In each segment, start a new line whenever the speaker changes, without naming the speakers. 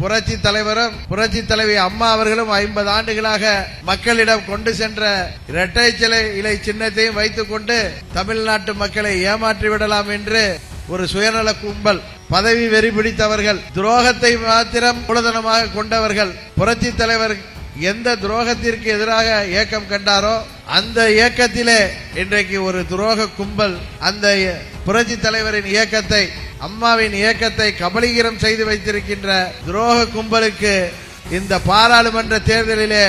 புரட்சி தலைவரும் புரட்சி தலைவி அம்மா அவர்களும் ஐம்பது ஆண்டுகளாக மக்களிடம் கொண்டு சென்ற இரட்டை சிலை இலை சின்னத்தையும் வைத்துக் கொண்டு தமிழ்நாட்டு மக்களை ஏமாற்றி விடலாம் என்று ஒரு சுயநல கும்பல். பதவி வெறி பிடித்தவர்கள் துரோகத்தை மாத்திரம் மூலதனமாக கொண்டவர்கள் புரட்சி தலைவர் எந்த துரோகத்திற்கு எதிராக இயக்கம் கண்டாரோ அந்த இயக்கத்திலே இன்றைக்கு ஒரு துரோக கும்பல் அந்த புரட்சி தலைவரின் இயக்கத்தை அம்மாவின் இயக்கத்தை கபலீகரம் செய்து வைத்திருக்கின்ற துரோக கும்பலுக்கு இந்த பாராளுமன்ற தேர்தலிலே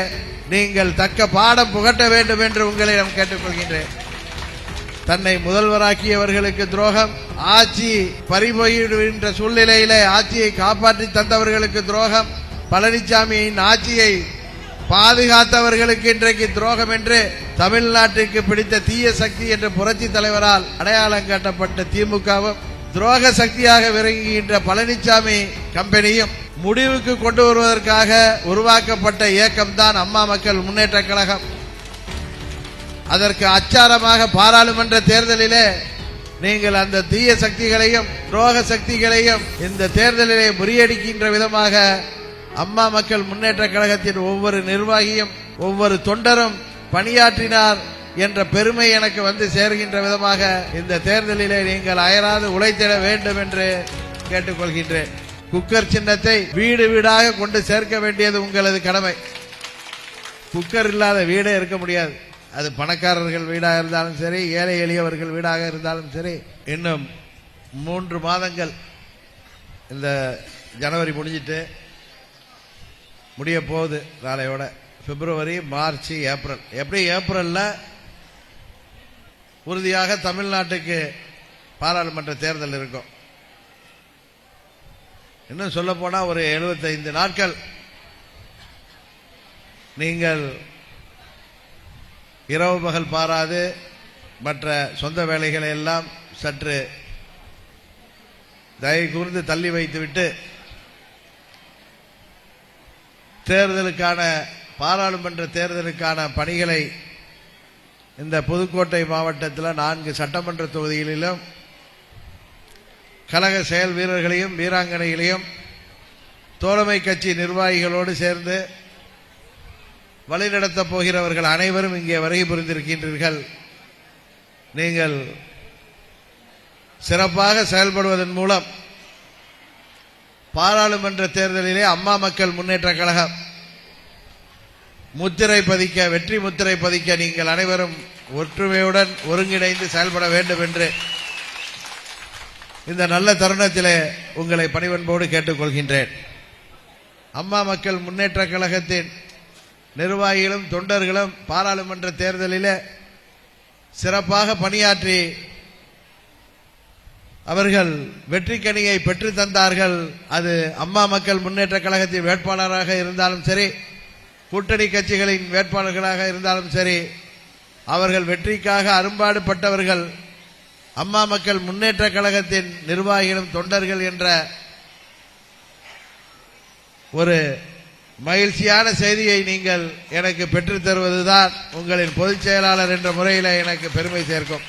நீங்கள் தக்க பாடம் புகட்ட வேண்டும் என்று உங்களிடம் கேட்டுக்கொள்கின்றேன். தன்னை முதல்வராக்கியவர்களுக்கு துரோகம் ஆட்சி பறிபோயிடுகின்ற சூழ்நிலையிலே ஆட்சியை காப்பாற்றி தந்தவர்களுக்கு துரோகம் பழனிசாமியின் ஆட்சியை பாதுகாத்தவர்களுக்கு இன்றைக்கு துரோகம் என்று தமிழ்நாட்டிற்கு பிடித்த தீய சக்தி என்று புரட்சி தலைவரால் அடையாளம் காட்டப்பட்ட திமுகவும் துரோக சக்தியாக விளங்குகின்ற பழனிசாமி கம்பெனியும் முடிவுக்கு கொண்டு வருவதற்காக உருவாக்கப்பட்ட இயக்கம்தான் அம்மா மக்கள் முன்னேற்ற கழகம். அதற்கு அச்சாரமாக பாராளுமன்ற தேர்தலிலே நீங்கள் அந்த தீய சக்திகளையும் துரோக சக்திகளையும் இந்த தேர்தலிலே முறியடிக்கின்ற விதமாக அம்மா மக்கள் முன்னேற்ற கழகத்தின் ஒவ்வொரு நிர்வாகியும் ஒவ்வொரு தொண்டரும் பணியாற்றினார். என்ற பெருமை எனக்கு வந்து சேர்கின்ற விதமாக இந்த தேர்தலிலே நீங்கள் அயராது உழைத்திட வேண்டும் என்று கேட்டுக்கொள்கின்றேன். குக்கர் சின்னத்தை வீடு வீடாக கொண்டு சேர்க்க வேண்டியது உங்களது கடமை. குக்கர் இல்லாத வீடே இருக்க முடியாது. அது பணக்காரர்கள் வீடாக இருந்தாலும் சரி ஏழை எளியவர்கள் வீடாக இருந்தாலும் சரி இன்னும் மூன்று மாதங்கள் இந்த ஜனவரி முடிஞ்சிட்டு முடிய போகுது நாளையோட. February March April. எப்படி ஏப்ரலில்? உறுதியாக தமிழ்நாட்டுக்கு பாராளுமன்ற தேர்தல் இருக்கும். இன்னும் சொல்ல போனா ஒரு 75 நாட்கள் நீங்கள் இரவு பகல் பாராது மற்ற சொந்த வேலைகளை எல்லாம் சற்று தயவு கூர்ந்து தள்ளி வைத்துவிட்டு தேர்தலுக்கான பாராளுமன்ற தேர்தலுக்கான பணிகளை இந்த புதுக்கோட்டை மாவட்டத்தில் நான்கு சட்டமன்ற தொகுதிகளிலும் கழக செயல் வீரர்களையும் வீராங்கனைகளையும் தோழமை கட்சி நிர்வாகிகளோடு சேர்ந்து வழிநடத்தப் போகிறவர்கள் அனைவரும் இங்கே வருகை புரிந்திருக்கின்றீர்கள். நீங்கள் சிறப்பாக செயல்படுவதன் மூலம் பாராளுமன்ற தேர்தலிலே அம்மா மக்கள் முன்னேற்ற கழகம் முத்திரை பதிக்க வெற்றி முத்திரை பதிக்க நீங்கள் அனைவரும் ஒற்றுமையுடன் ஒருங்கிணைந்து செயல்பட வேண்டும் என்று இந்த நல்ல தருணத்திலே உங்களை பணிவன்போடு கேட்டுக்கொள்கின்றேன். அம்மா மக்கள் முன்னேற்ற கழகத்தின் நிர்வாகிகளும் தொண்டர்களும் பாராளுமன்ற தேர்தலில் சிறப்பாக பணியாற்றி அவர்கள் வெற்றி கனியை பெற்று தந்தார்கள். அது அம்மா மக்கள் முன்னேற்ற கழகத்தின் வேட்பாளராக இருந்தாலும் சரி கூட்டணி கட்சிகளின் வேட்பாளர்களாக இருந்தாலும் சரி அவர்கள் வெற்றிக்காக அரும்பாடுபட்டவர்கள் அம்மா மக்கள் முன்னேற்ற கழகத்தின் நிர்வாகிகளும் தொண்டர்கள் என்ற ஒரு மகிழ்ச்சியான செய்தியை நீங்கள் எனக்கு பெற்றுத் தருவதுதான் உங்களின் பொதுச் செயலாளர் என்ற முறையில் எனக்கு பெருமை சேர்க்கும்.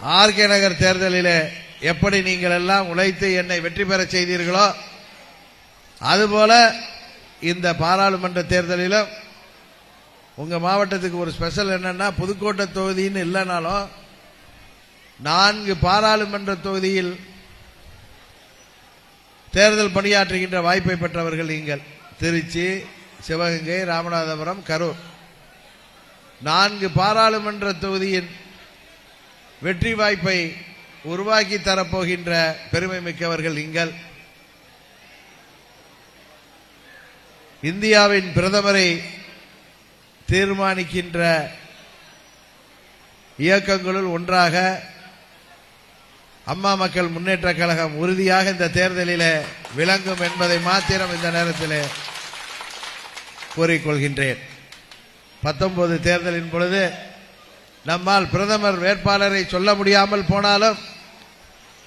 ஆர்கே நகர் தேர்தலிலே எப்படி நீங்கள் எல்லாம் உழைத்து என்னை வெற்றி பெறச் செய்தீர்களோ அதுபோல இந்த பாராளுமன்ற தேர்தலிலும் உங்க மாவட்டத்துக்கு ஒரு ஸ்பெஷல் என்னன்னா புதுக்கோட்டை தொகுதின்னு இல்லைனாலும் நான்கு பாராளுமன்ற தொகுதியில் தேர்தல் பணியாற்றுகின்ற வாய்ப்பை பெற்றவர்கள் நீங்கள். திருச்சி சிவகங்கை ராமநாதபுரம் கரூர். நான்கு பாராளுமன்ற தொகுதியின் வெற்றி வாய்ப்பை உருவாக்கி தரப்போகின்ற பெருமை மிக்கவர்கள் நீங்கள். இந்தியாவின் பிரதமரை தீர்மானிக்கின்ற இயக்கங்களுள் ஒன்றாக அம்மா மக்கள் முன்னேற்ற கழகம் உறுதியாக இந்த தேர்தலில் விளங்கும் என்பதை மாத்திரம் இந்த நேரத்தில் கூறிக்கொள்கின்றேன். பத்தொன்பது தேர்தலின் பொழுது நம்மால் பிரதமர் வேட்பாளரை சொல்ல முடியாமல் போனாலும்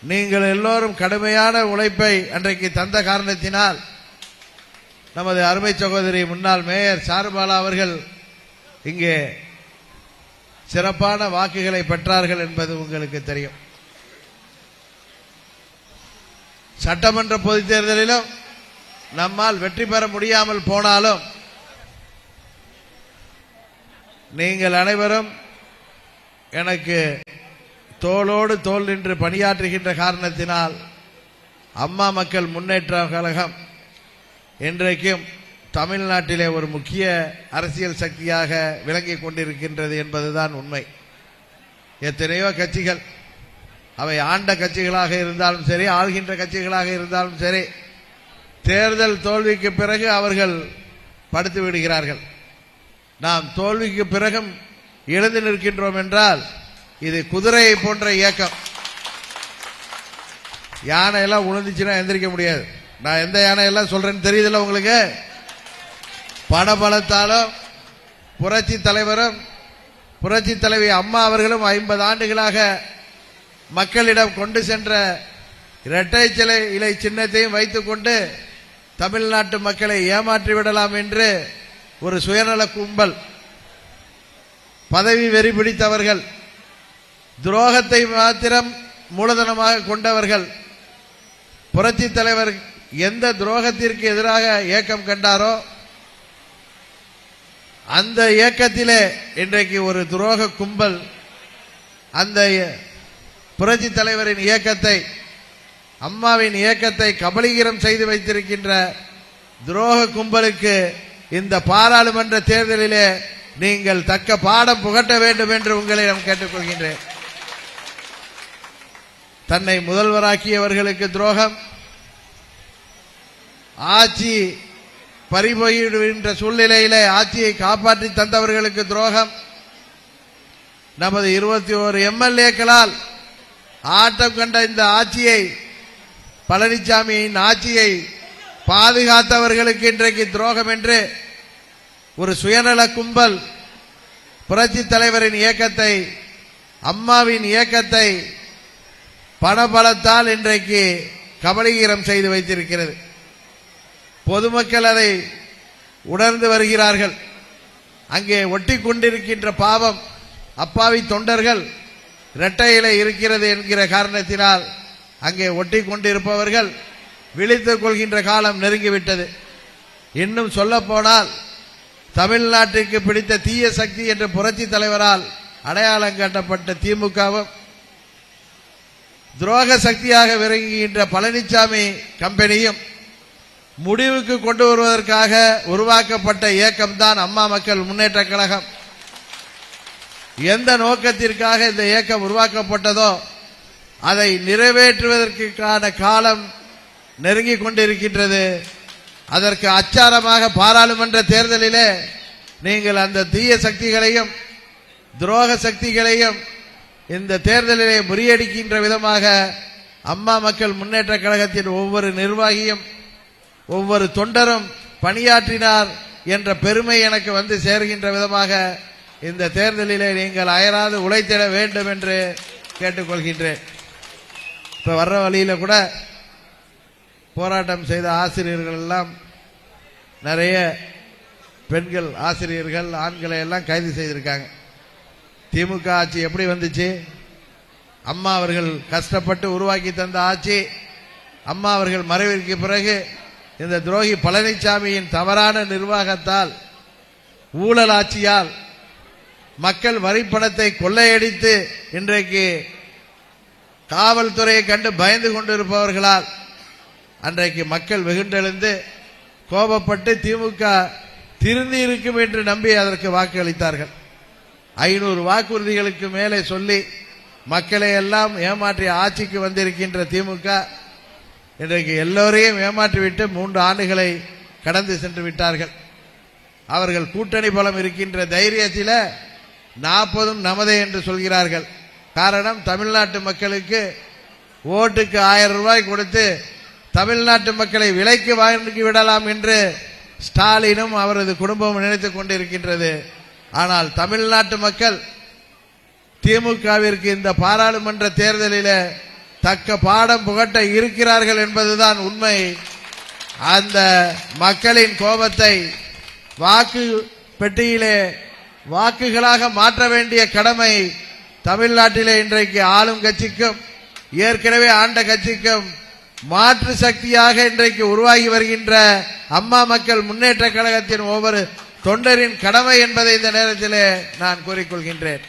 நீங்கள் எல்லோரும் கடுமையான உழைப்பை அன்றைக்கு தந்த காரணத்தினால் நமது அருமை சகோதரி முன்னாள் மேயர் சாருபாலா அவர்கள் இங்கே சிறப்பான வாக்குகளை பெற்றார்கள் என்பது உங்களுக்கு தெரியும். சட்டமன்ற பொதுத் தேர்தலிலும் நம்மால் வெற்றி பெற முடியாமல் போனாலும் நீங்கள் அனைவரும் எனக்கு தோளோடு தோல் நின்று பணியாற்றுகின்ற காரணத்தினால் அம்மா மக்கள் முன்னேற்ற கழகம் இன்றைக்கும் தமிழ்நாட்டிலே ஒரு முக்கிய அரசியல் சக்தியாக விளங்கிக் கொண்டிருக்கின்றது என்பதுதான் உண்மை. எத்தனையோ கட்சிகள் அவை ஆண்ட கட்சிகளாக இருந்தாலும் சரி ஆள்கின்ற கட்சிகளாக இருந்தாலும் சரி தேர்தல் தோல்விக்கு பிறகு அவர்கள் படுத்து விடுகிறார்கள். நாம் தோல்விக்கு பிறகும் எழுந்து நிற்கின்றோம் என்றால் இது குதிரையை போன்ற இயக்கம். யானை எல்லாம் உணர்ந்துச்சுன்னா எந்திரிக்க முடியாது. நான் எந்த யானை எல்லாம் சொல்றேன்னு தெரியுதுல்ல உங்களுக்கு? பணபலத்தாலும் புரட்சி தலைவரும் புரட்சி தலைவி அம்மா அவர்களும் ஐம்பது ஆண்டுகளாக மக்களிடம் கொண்டு சென்ற இரட்டை சிலை இலை சின்னத்தையும் வைத்துக்கொண்டு தமிழ்நாட்டு மக்களை ஏமாற்றி விடலாம் என்று ஒரு சுயநல கும்பல். பதவி வெறி பிடித்தவர்கள் துரோகத்தை மாத்திரம் மூலதனமாக கொண்டவர்கள் புரட்சி தலைவர் எந்த துரோகத்திற்கு எதிராக இயக்கம் கண்டாரோ அந்த இயக்கத்திலே இன்றைக்கு ஒரு துரோக கும்பல் அந்த புரட்சி தலைவரின் இயக்கத்தை அம்மாவின் இயக்கத்தை கபலீகரம் செய்து வைத்திருக்கின்ற துரோக கும்பலுக்கு இந்த பாராளுமன்ற தேர்தலிலே நீங்கள் தக்க பாடம் புகட்ட வேண்டும் என்று உங்களிடம் கேட்டுக்கொள்கின்றேன். தன்னை முதல்வராக்கியவர்களுக்கு துரோகம். ஆட்சி பறிபோயிடுகின்ற சூழ்நிலையிலே ஆட்சியை காப்பாற்றி தந்தவர்களுக்கு துரோகம். நமது இருபத்தி ஓரு எம்எல்ஏக்களால் ஆட்டம் கண்ட இந்த ஆட்சியை பழனிசாமியின் ஆட்சியை பாதுகாத்தவர்களுக்கு இன்றைக்கு துரோகம் என்று ஒரு சுயநல கும்பல் புரட்சி தலைவரின் இயக்கத்தை அம்மாவின் இயக்கத்தை பணபலத்தால் இன்றைக்கு கபலீகரம் செய்து வைத்திருக்கிறது. பொதுமக்கள் அதை உணர்ந்து வருகிறார்கள். அங்கே ஒட்டி கொண்டிருக்கின்ற பாவம் அப்பாவி தொண்டர்கள் இரட்டையில இருக்கிறது என்கிற காரணத்தினால் அங்கே ஒட்டி கொண்டிருப்பவர்கள் விழித்துக் கொள்கின்ற காலம் நெருங்கிவிட்டது. இன்னும் சொல்ல போனால் தமிழ்நாட்டிற்கு பிடித்த தீய சக்தி என்ற புரட்சி தலைவரால் அடையாளம் காட்டப்பட்ட திமுகவும் துரோக சக்தியாக விளங்குகின்ற பழனிசாமி கம்பெனியும் முடிவுக்கு கொண்டு வருவதற்காக உருவாக்கப்பட்ட இயக்கம்தான் அம்மா மக்கள் முன்னேற்ற கழகம். எந்த நோக்கத்திற்காக இந்த இயக்கம் உருவாக்கப்பட்டதோ அதை நிறைவேற்றுவதற்கான காலம் நெருங்கிக் கொண்டிருக்கின்றது. அதற்கு அச்சாரமாக பாராளுமன்ற தேர்தலிலே நீங்கள் அந்த தீய சக்திகளையும் துரோக சக்திகளையும் இந்த தேர்தலிலே முறியடிக்கின்ற விதமாக அம்மா மக்கள் முன்னேற்ற கழகத்தின் ஒவ்வொரு நிர்வாகியும் ஒவ்வொரு தொண்டரும் பணியாற்றினார் என்ற பெருமை எனக்கு வந்து சேர்கின்ற விதமாக இந்த தேர்தலிலே நீங்கள் அயராது உழைத்திட வேண்டும் என்று கேட்டுக்கொள்கின்றேன். இப்ப வர்ற வழியில கூட போராட்டம் செய்த ஆசிரியர்கள் எல்லாம் நிறைய பெண்கள் ஆசிரியர்கள் ஆண்களை எல்லாம் கைது செய்திருக்காங்க. திமுக ஆட்சி எப்படி வந்துச்சு? அம்மா அவர்கள் கஷ்டப்பட்டு உருவாக்கி தந்த ஆட்சி. அம்மா அவர்கள் மறைவிற்கு பிறகு இந்த துரோகி பழனிசாமியின் தவறான நிர்வாகத்தால் ஊழல் ஆட்சியால் மக்கள் வரிப்பணத்தை கொள்ளையடித்து இன்றைக்கு காவல்துறையை கண்டு பயந்து கொண்டிருப்பவர்களால் அன்றைக்கு மக்கள் வெகுண்டெழுந்து கோபப்பட்டு திமுக திருந்தி இருக்கும் என்று நம்பி அதற்கு வாக்களித்தார்கள். ஐநூறு வாக்குறுதிகளுக்கு மேலே சொல்லி மக்களை எல்லாம் ஏமாற்றி ஆட்சிக்கு வந்திருக்கின்ற திமுக இன்றைக்கு எல்லோரையும் ஏமாற்றிவிட்டு மூன்று ஆண்டுகளை கடந்து சென்று விட்டார்கள். அவர்கள் கூட்டணி பலம் இருக்கின்ற தைரியத்தில் நாற்பதும் நமதே என்று சொல்கிறார்கள். காரணம் தமிழ்நாட்டு மக்களுக்கு ஓட்டுக்கு ஆயிரம் ரூபாய் கொடுத்து தமிழ்நாட்டு மக்களை விலைக்கு வாங்கி விடலாம் என்று ஸ்டாலினும் அவரது குடும்பமும் நினைத்துக் கொண்டிருக்கின்றது. ஆனால் தமிழ்நாட்டு மக்கள் திமுகவிற்கு இந்த பாராளுமன்ற தேர்தலில் தக்க பாடம் புகட்ட இருக்கிறார்கள் என்பதுதான் உண்மை. அந்த மக்களின் கோபத்தை வாக்கு பெட்டியிலே வாக்குகளாக மாற்ற வேண்டிய கடமை தமிழ்நாட்டிலே இன்றைக்கு ஆளும் கட்சிக்கும் ஏற்கனவே ஆண்ட கட்சிக்கும் மாற்று சக்தியாக இன்றைக்கு உருவாகி வருகின்ற அம்மா மக்கள் முன்னேற்ற கழகத்தின் ஒவ்வொரு தொண்டரின் கடமை என்பதை இந்த நேரத்திலே நான் கூறிக்கொள்கின்றேன்.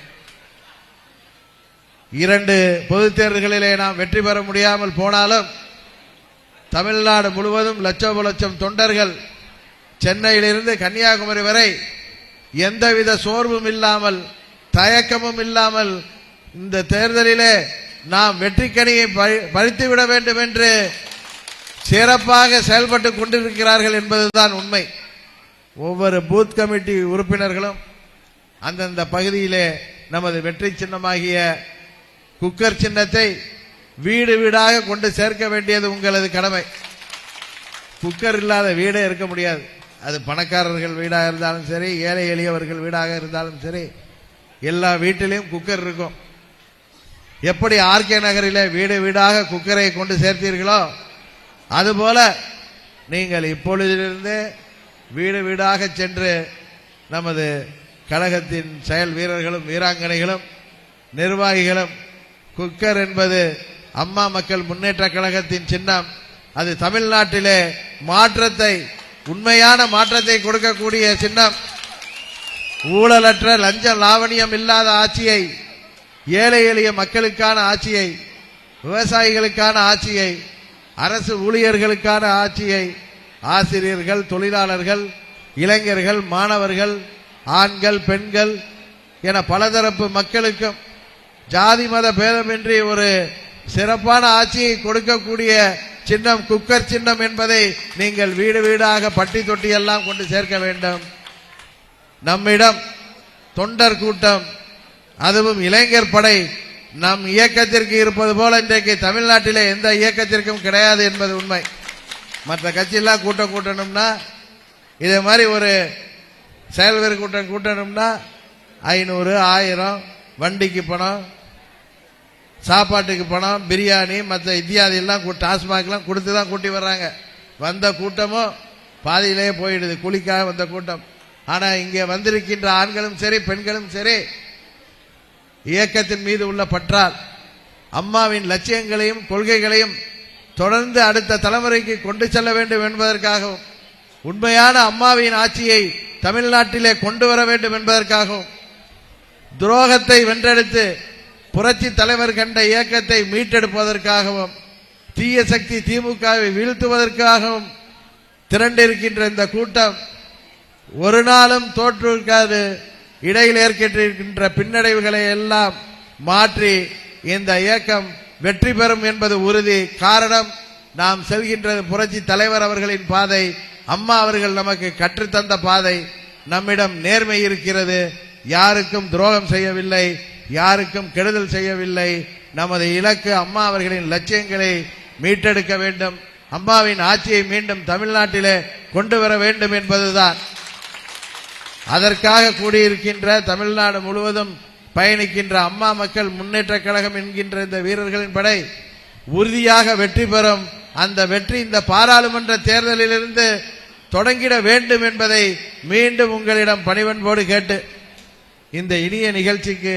இரண்டு பொதுத் தேர்தல்களிலே நாம் வெற்றி பெற முடியாமல் போனாலும் தமிழ்நாடு முழுவதும் லட்சம் லட்சம் தொண்டர்கள் சென்னையிலிருந்து கன்னியாகுமரி வரை எந்தவித சோர்வும் இல்லாமல் தயக்கமும் இல்லாமல் இந்த தேர்தலிலே நாம் வெற்றிக்கனியை பறித்துவிட வேண்டும் என்று சிறப்பாக செயல்பட்டு கொண்டிருக்கிறார்கள் என்பதுதான் உண்மை. ஒவ்வொரு பூத் கமிட்டி உறுப்பினர்களும் அந்தந்த பகுதியிலே நமது வெற்றி சின்னமாகிய குக்கர் சின்னத்தை வீடு வீடாக கொண்டு சேர்க்க வேண்டியது உங்களது கடமை. குக்கர் இல்லாத வீடே இருக்க முடியாது. அது பணக்காரர்கள் வீடாக இருந்தாலும் சரி ஏழை எளியவர்கள் வீடாக இருந்தாலும் சரி எல்லா வீட்டிலையும் குக்கர் இருக்கும். எப்படி ஆர்கே நகரில் வீடு வீடாக குக்கரை கொண்டு சேர்த்தீர்களோ அதுபோல நீங்கள் இப்பொழுதிலிருந்து வீடு வீடாக சென்று நமது கழகத்தின் செயல் வீரர்களும் வீராங்கனைகளும் நிர்வாகிகளும் குக்கர் என்பது அம்மா மக்கள் முன்னேற்ற கழகத்தின் சின்னம். அது தமிழ்நாட்டிலே மாற்றத்தை உண்மையான மாற்றத்தை கொடுக்கக்கூடிய சின்னம். ஊழலற்ற லஞ்ச லாவணியம் இல்லாத ஆட்சியை ஏழை எளிய மக்களுக்கான ஆட்சியை விவசாயிகளுக்கான ஆட்சியை அரசு ஊழியர்களுக்கான ஆட்சியை ஆசிரியர்கள் தொழிலாளர்கள் இளைஞர்கள் மாணவர்கள் ஆண்கள் பெண்கள் என பலதரப்பு மக்களுக்கும் ஜாதி மத பேதமின்றி ஒரு சிறப்பான ஆட்சியை கொடுக்கக்கூடிய சின்னம் குக்கர் சின்னம் என்பதை நீங்கள் வீடு வீடாக பட்டி தொட்டி எல்லாம் கொண்டு சேர்க்க வேண்டும். நம்மிடம் தொண்டர் கூட்டம் அதுவும் இளைஞர் படை நம் இயக்கத்திற்கு இருப்பது போல இன்றைக்கு தமிழ்நாட்டிலே எந்த இயக்கத்திற்கும் கிடையாது என்பது உண்மை. மற்ற கட்சியெல்லாம் கூட்டம் கூட்டணும்னா இதே மாதிரி ஒரு செயல்வர் கூட்டம் கூட்டணும்னா ஐநூறு ஆயிரம் வண்டிக்கு பணம் சாப்பாட்டுக்கு பணம் பிரியாணி மற்ற இத்தியாதியெல்லாம் கூ- டாஸ்மாக்லாம் கொடுத்து தான் கூட்டி வர்றாங்க. வந்த கூட்டமும் பாதியிலேயே போயிடுது. குளிக்காக வந்த கூட்டம். ஆனால் இங்கே வந்திருக்கின்ற ஆண்களும் சரி பெண்களும் சரி இயக்கத்தின் மீது உள்ள பற்றால் அம்மாவின் லட்சியங்களையும் கொள்கைகளையும் தொடர்ந்து அடுத்த தலைமுறைக்கு கொண்டு செல்ல வேண்டும் என்பதற்காகவும் உண்மையான அம்மாவின் ஆட்சியை தமிழ்நாட்டிலே கொண்டு வர வேண்டும் என்பதற்காகவும் துரோகத்தை வென்றெடுத்து புரட்சி தலைவர் கண்ட இயக்கத்தை மீட்டெடுப்பதற்காகவும் தீய சக்தி திமுகவை வீழ்த்துவதற்காகவும் திரண்டிருக்கின்ற இந்த கூட்டம் ஒரு நாளும் தோற்றிருக்காது இடையில் ஏற்பட்டிருக்கின்ற பின்னடைவுகளை எல்லாம் மாற்றி இந்த இயக்கம் வெற்றி பெறும் என்பது உறுதி. காரணம் நாம் செல்கின்றது புரட்சி தலைவர் அவர்களின் பாதை. அம்மா அவர்கள் நமக்கு கற்றுத்தந்த பாதை. நம்மிடம் நேர்மை இருக்கிறது. யாருக்கும் துரோகம் செய்யவில்லை. யாருக்கும் கெடுதல் செய்யவில்லை. நமது இலக்கு அம்மா அவர்களின் லட்சியங்களை மீட்டெடுக்க வேண்டும். அம்மாவின் ஆட்சியை மீண்டும் தமிழ்நாட்டிலே கொண்டு வர வேண்டும் என்பதுதான். அதற்காக கூடியிருக்கின்ற தமிழ்நாடு முழுவதும் பயணிக்கின்ற அம்மா மக்கள் முன்னேற்ற கழகம் என்கின்ற இந்த வீரர்களின் படை உறுதியாக வெற்றி பெறும். அந்த வெற்றி இந்த பாராளுமன்ற தேர்தலிலிருந்து தொடங்கிட வேண்டும் என்பதை மீண்டும் உங்களிடம் பணிவன்போடு கேட்டு இந்த இனிய நிகழ்ச்சிக்கு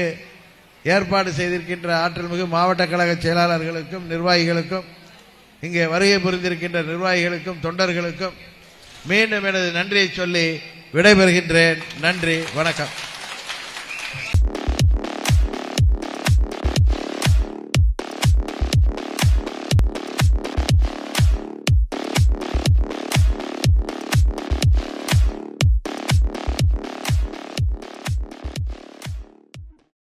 ஏற்பாடு செய்திருக்கின்ற ஆற்றல் மிகு மாவட்ட கழக செயலாளர்களுக்கும் நிர்வாகிகளுக்கும் இங்கே வருகை புரிந்திருக்கின்ற நிர்வாகிகளுக்கும் தொண்டர்களுக்கும் மீண்டும் எனது நன்றியை சொல்லி விடைபெறுகின்றேன். நன்றி வணக்கம்.